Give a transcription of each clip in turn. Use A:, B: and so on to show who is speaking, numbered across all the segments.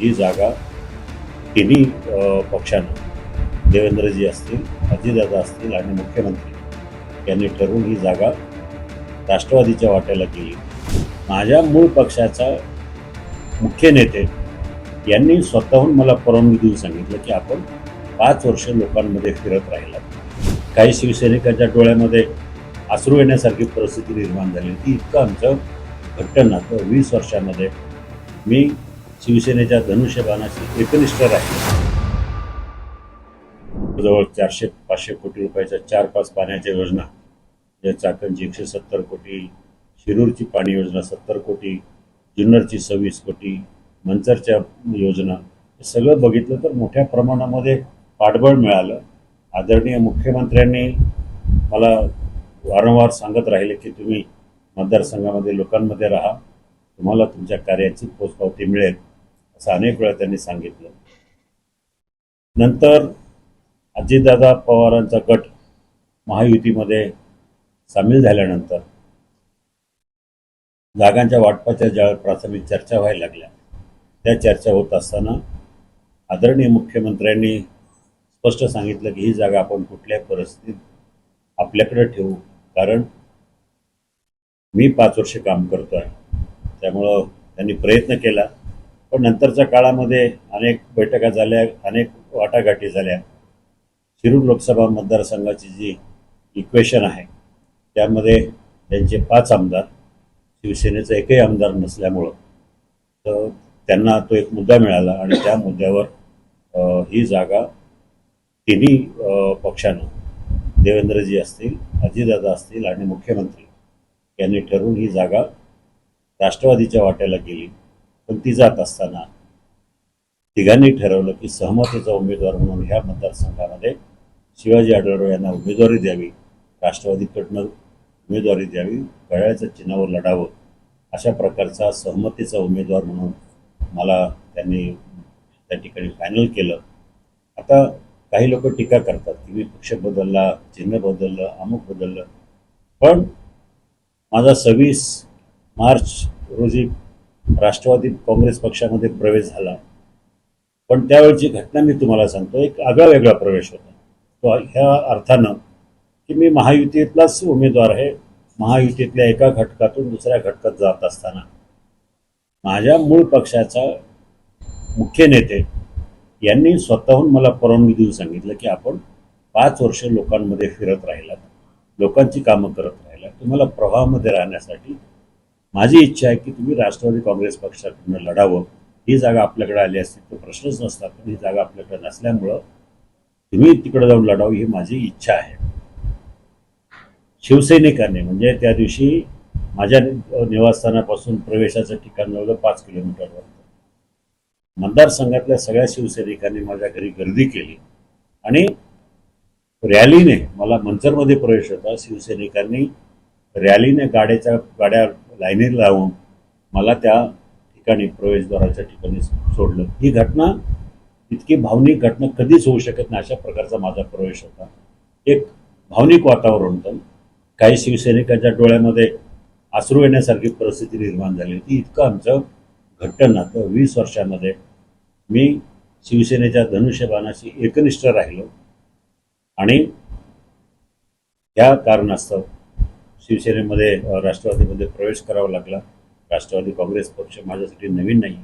A: ही जागा तिन्ही पक्षानं देवेंद्रजी असतील अजितदादा असतील आणि मुख्यमंत्री यांनी ठरवून ही जागा राष्ट्रवादीच्या वाट्याला केली. माझ्या मूळ पक्षाचा मुख्य नेते यांनी स्वतःहून मला परवानगी देऊन सांगितलं की आपण पाच वर्ष लोकांमध्ये फिरत राहिला. काही शिवसैनिकांच्या डोळ्यामध्ये आसरू येण्यासारखी परिस्थिती निर्माण झाली. ती इतकं आमचं घट्ट नातं. वीस वर्षामध्ये मी शिवसेनेच्या धनुष्यबाणाशी एकनिष्ठ राहिले जवळ चारशे पाचशे कोटी रुपयाच्या चार पाच पाण्याच्या योजना. या चाकणची एकशे सत्तर कोटी शिरूरची पाणी योजना सत्तर कोटी जुन्नरची सव्वीस कोटी मंचरच्या योजना. हे सगळं बघितलं तर मोठ्या प्रमाणामध्ये पाठबळ मिळालं. आदरणीय मुख्यमंत्र्यांनी मला वारंवार सांगत राहिले की तुम्ही मतदारसंघामध्ये लोकांमध्ये राहा. तुम्हाला तुमच्या कार्याची पोचपावती मिळेल. असं अनेक वेळा त्यांनी सांगितलं. नंतर अजितदादा पवारांचा गट महायुतीमध्ये सामील झाल्यानंतर जागांच्या वाटपाच्या ज्या प्राथमिक चर्चा व्हायला लागल्या त्या चर्चा होत असताना आदरणीय मुख्यमंत्र्यांनी स्पष्ट सांगितलं की ही जागा आपण कुठल्याही परिस्थितीत आपल्याकडे ठेवू कारण मी पाच वर्ष काम करतो आहे त्यामुळं त्यांनी प्रयत्न केला. पण नंतरच्या काळामध्ये अनेक बैठका झाल्या अनेक वाटाघाटी झाल्या. शिरूर लोकसभा मतदारसंघाची जी इक्वेशन आहे त्यामध्ये त्यांचे पाच आमदार शिवसेनेचा एकही आमदार नसल्यामुळं तर त्यांना तो एक मुद्दा मिळाला आणि त्या मुद्द्यावर ही जागा तिन्ही पक्षानं देवेंद्रजी असतील अजितदादा असतील आणि मुख्यमंत्री यांनी ठरवून ही जागा राष्ट्रवादीच्या वाट्याला गेली. पण ती जात असताना तिघांनी ठरवलं की सहमतीचा उमेदवार म्हणून ह्या मतदारसंघामध्ये शिवाजी आढळराव यांना उमेदवारी द्यावी राष्ट्रवादीकडनं उमेदवारी द्यावी घड्याळ्याच्या चिन्हावर लढावं अशा प्रकारचा सहमतीचा उमेदवार म्हणून मला त्यांनी त्या ठिकाणी फायनल केलं. आता काही लोक टीका करतात की मी पक्ष बदलला चिन्ह बदललं अमुक बदललं. पण माझा सव्वीस मार्च रोजी राष्ट्रवादी काँग्रेस पक्षामध्ये प्रवेश झाला. पण त्यावेळची घटना मी तुम्हाला सांगतो एक आगळा वेगळा प्रवेश होता. तो ह्या अर्थानं की मी महायुतीतलाच उमेदवार आहे महायुतीतल्या एका घटकातून दुसऱ्या घटकात जात असताना. माझ्या मूळ पक्षाचा मुख्य नेते यांनी स्वतःहून मला परवानगी देऊन सांगितलं की आपण पाच वर्ष लोकांमध्ये फिरत राहिलात. लोकांची कामं करत राहिलात. तुम्हाला प्रवाहामध्ये राहण्यासाठी माझी इच्छा आहे की तुम्ही राष्ट्रवादी काँग्रेस पक्षाकडून लढावं. ही जागा आपल्याकडे आली असती तो प्रश्नच नसता. पण ही जागा आपल्याकडे नसल्यामुळं तुम्ही तिकडे जाऊन लढावं ही माझी इच्छा आहे. शिवसैनिकांनी म्हणजे त्या दिवशी माझ्या निवासस्थानापासून प्रवेशाचं ठिकाण जवळ पाच किलोमीटरवर मतदारसंघातल्या सगळ्या शिवसैनिकांनी माझ्या घरी गर्दी केली. आणि रॅलीने मला मंचरमध्ये प्रवेश होता शिवसैनिकांनी रॅलीने गाड्याच्या गाड्या लाईनीत लावून मला त्या ठिकाणी प्रवेशद्वाराच्या ठिकाणी सोडलं. ही घटना इतकी भावनिक घटना कधीच होऊ शकत नाही अशा प्रकारचा माझा प्रवेश होता. एक भावनिक वातावरण होतं. काही शिवसैनिकांच्या डोळ्यामध्ये अश्रू येण्यासारखी परिस्थिती निर्माण झाली होती. इतकं आमचं घट्ट नातं वीस वर्षामध्ये मी शिवसेनेच्या धनुष्यबाणाशी एकनिष्ठ राहिलो आणि या कारणास्तव शिवसेनेमध्ये राष्ट्रवादीमध्ये प्रवेश करावा लागला. राष्ट्रवादी काँग्रेस पक्ष माझ्यासाठी नवीन नाही.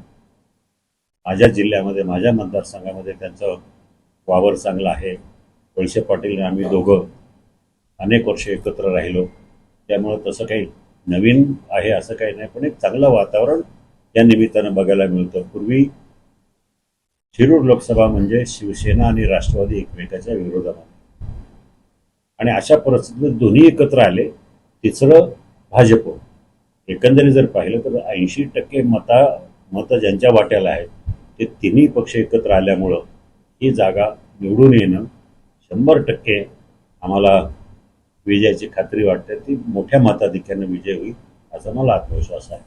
A: माझ्या जिल्ह्यामध्ये माझ्या मतदारसंघामध्ये त्यांचं वावर चांगला आहे. वळसे पाटील आणि आम्ही दोघं अनेक वर्ष एकत्र राहिलो. त्यामुळं तसं काही नवीन आहे असं काही नाही पण एक चांगलं वातावरण या निमित्तानं बघायला मिळतं. पूर्वी शिरूर लोकसभा म्हणजे शिवसेना आणि राष्ट्रवादी एकमेकाच्या विरोधामध्ये. आणि अशा परिस्थितीत दोन्ही एकत्र आले. तिसरं भाजप. एकंदरीत जर पाहिलं तर ऐंशी टक्के मता मतं ज्यांच्या वाट्याला आहेत ते तिन्ही पक्ष एकत्र आल्यामुळं ही जागा निवडून येणं शंभर टक्के आम्हाला विजयाची खात्री वाटते. ती मोठ्या मताधिक्यानं विजय होईल असा मला आत्मविश्वास आहे.